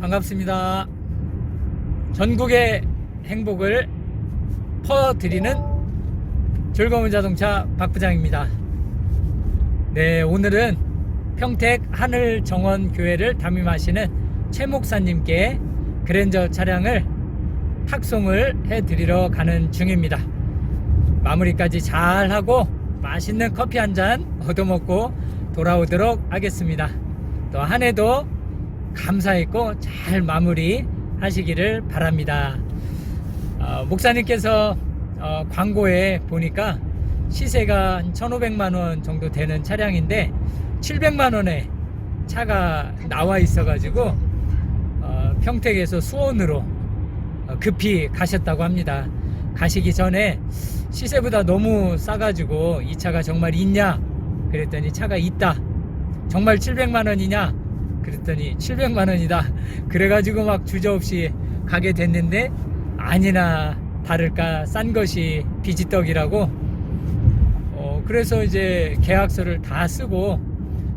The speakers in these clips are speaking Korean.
반갑습니다. 전국의 행복을 퍼드리는 즐거운 자동차 박 부장입니다. 네, 오늘은 평택 하늘 정원 교회를 담임하시는 최 목사님께 그랜저 차량을 탁송을 해 드리러 가는 중입니다. 마무리까지 잘 하고 맛있는 커피 한 잔 얻어먹고 돌아오도록 하겠습니다. 또 한 해도 감사했고 잘 마무리 하시기를 바랍니다. 어, 목사님께서 어, 광고에 보니까 시세가 한 1,500만 원 정도 되는 차량인데 700만 원에 차가 나와 있어가지고 어, 평택에서 수원으로 어, 급히 가셨다고 합니다. 가시기 전에 시세보다 너무 싸가지고 이 차가 정말 있냐? 그랬더니 차가 있다. 정말 700만 원이냐? 그랬더니 700만 원이다. 그래가지고 막 주저없이 가게 됐는데 아니나 다를까 싼 것이 비지떡이라고. 어, 그래서 이제 계약서를 다 쓰고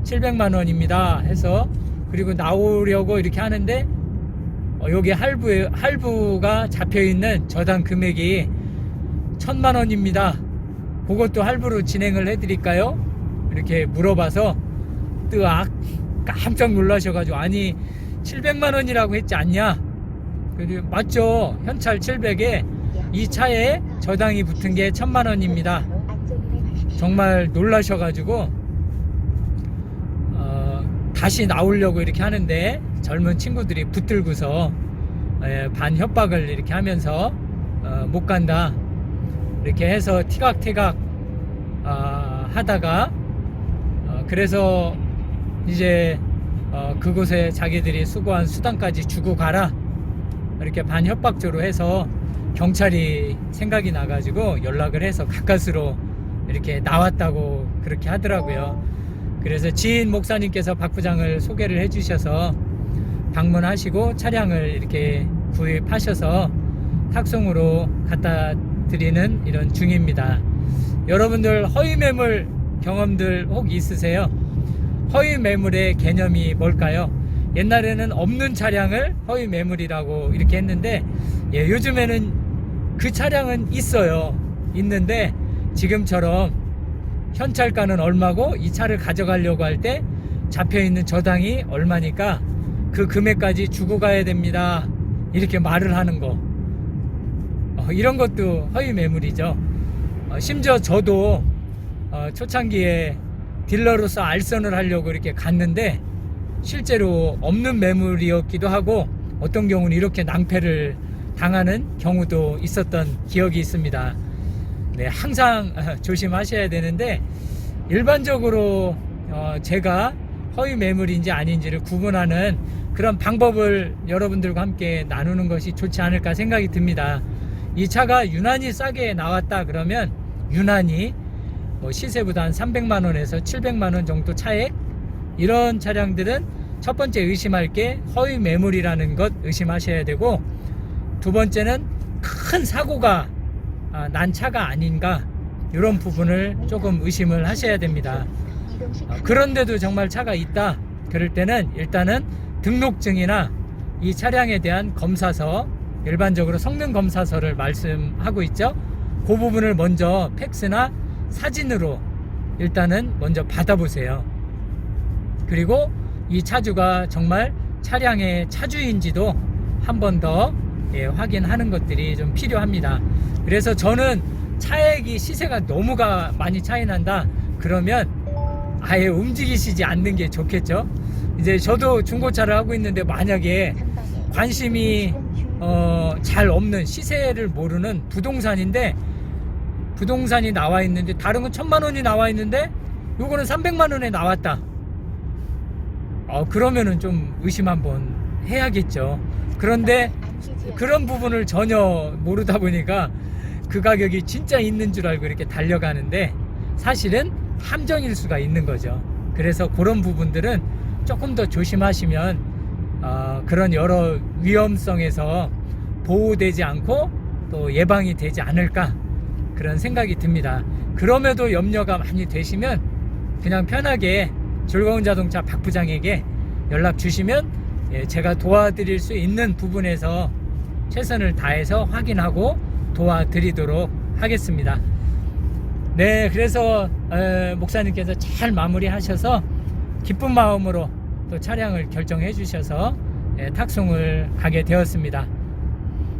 700만 원입니다 해서 그리고 나오려고 이렇게 하는데 어, 여기 할부 할부가 잡혀 있는 저당 금액이 천만 원입니다. 그것도 할부로 진행을 해드릴까요? 이렇게 물어봐서 뜨악 깜짝 놀라셔가지고 아니 700만 원이라고 했지 않냐? 그래도 맞죠. 현찰 700에 이 차에 저당이 붙은 게 천만 원입니다. 정말 놀라셔가지고 어, 다시 나오려고 이렇게 하는데 젊은 친구들이 붙들고서 예, 반 협박을 이렇게 하면서 어, 못 간다 이렇게 해서 티각티각 아, 하다가 어, 그래서 이제 어, 그곳에 자기들이 수고한 수당까지 주고 가라 이렇게 반협박조로 해서 경찰이 생각이 나가지고 연락을 해서 가까스로 이렇게 나왔다고 그렇게 하더라고요. 그래서 지인 목사님께서 박 부장을 소개를 해주셔서 방문하시고 차량을 이렇게 구입하셔서 탁송으로 갖다 드리는 이런 중입니다. 여러분들 허위 매물 경험들 혹 있으세요? 허위 매물의 개념이 뭘까요? 옛날에는 없는 차량을 허위 매물이라고 이렇게 했는데 예, 요즘에는 그 차량은 있어요. 있는데 지금처럼 현찰가는 얼마고 이 차를 가져가려고 할 때 잡혀 있는 저당이 얼마니까 그 금액까지 주고 가야 됩니다. 이렇게 말을 하는 거. 어, 이런 것도 허위 매물이죠. 어, 심지어 저도 어, 초창기에 딜러로서 알선을 하려고 이렇게 갔는데 실제로 없는 매물이었기도 하고 어떤 경우는 이렇게 낭패를 당하는 경우도 있었던 기억이 있습니다. 네, 항상 조심하셔야 되는데 일반적으로 어, 제가 허위 매물인지 아닌지를 구분하는 그런 방법을 여러분들과 함께 나누는 것이 좋지 않을까 생각이 듭니다. 이 차가 유난히 싸게 나왔다 그러면 유난히 뭐 시세보다 한 300만 원에서 700만 원 정도 차액 이런 차량들은 첫 번째 의심할 게 허위 매물이라는 것 의심하셔야 되고 두 번째는 큰 사고가 아, 난 차가 아닌가 이런 부분을 조금 의심을 하셔야 됩니다. 어, 그런데도 정말 차가 있다 그럴 때는 일단은 등록증이나 이 차량에 대한 검사서 일반적으로 성능 검사서를 말씀하고 있죠. 그 부분을 먼저 팩스나 사진으로 일단은 먼저 받아보세요. 그리고 이 차주가 정말 차량의 차주인지도 한 번 더 예, 확인하는 것들이 좀 필요합니다. 그래서 저는 차액이 시세가 너무가 많이 차이 난다. 그러면 아예 움직이시지 않는 게 좋겠죠. 이제 저도 중고차를 하고 있는데 만약에 관심이 어, 잘 없는 시세를 모르는 부동산인데 부동산이 나와 있는데 다른 건 천만 원이 나와 있는데 요거는 300만 원에 나왔다. 어, 그러면은 좀 의심 한번 해야겠죠. 그런데 그런 부분을 전혀 모르다 보니까 그 가격이 진짜 있는 줄 알고 이렇게 달려가는데 사실은 함정일 수가 있는 거죠. 그래서 그런 부분들은 조금 더 조심하시면 어, 그런 여러 위험성에서 보호되지 않고 또 예방이 되지 않을까 그런 생각이 듭니다. 그럼에도 염려가 많이 되시면 그냥 편하게 즐거운 자동차 박 부장에게 연락 주시면 예, 제가 도와드릴 수 있는 부분에서 최선을 다해서 확인하고 도와드리도록 하겠습니다. 네, 그래서 에, 목사님께서 잘 마무리하셔서 기쁜 마음으로 또 차량을 결정해 주셔서 예, 탁송을 하게 되었습니다.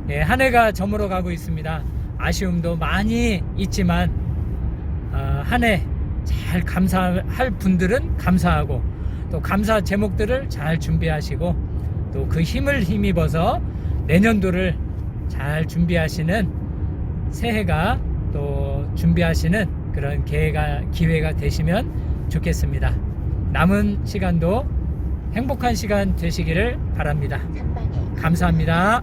예, 한 해가 저물어 가고 있습니다. 아쉬움도 많이 있지만 어, 한해 잘 감사할 분들은 감사하고 또 감사 제목들을 잘 준비하시고 또 그 힘을 힘입어서 내년도를 잘 준비하시는 새해가 또 준비하시는 그런 기회가, 기회가 되시면 좋겠습니다. 남은 시간도 행복한 시간 되시기를 바랍니다. 감사합니다.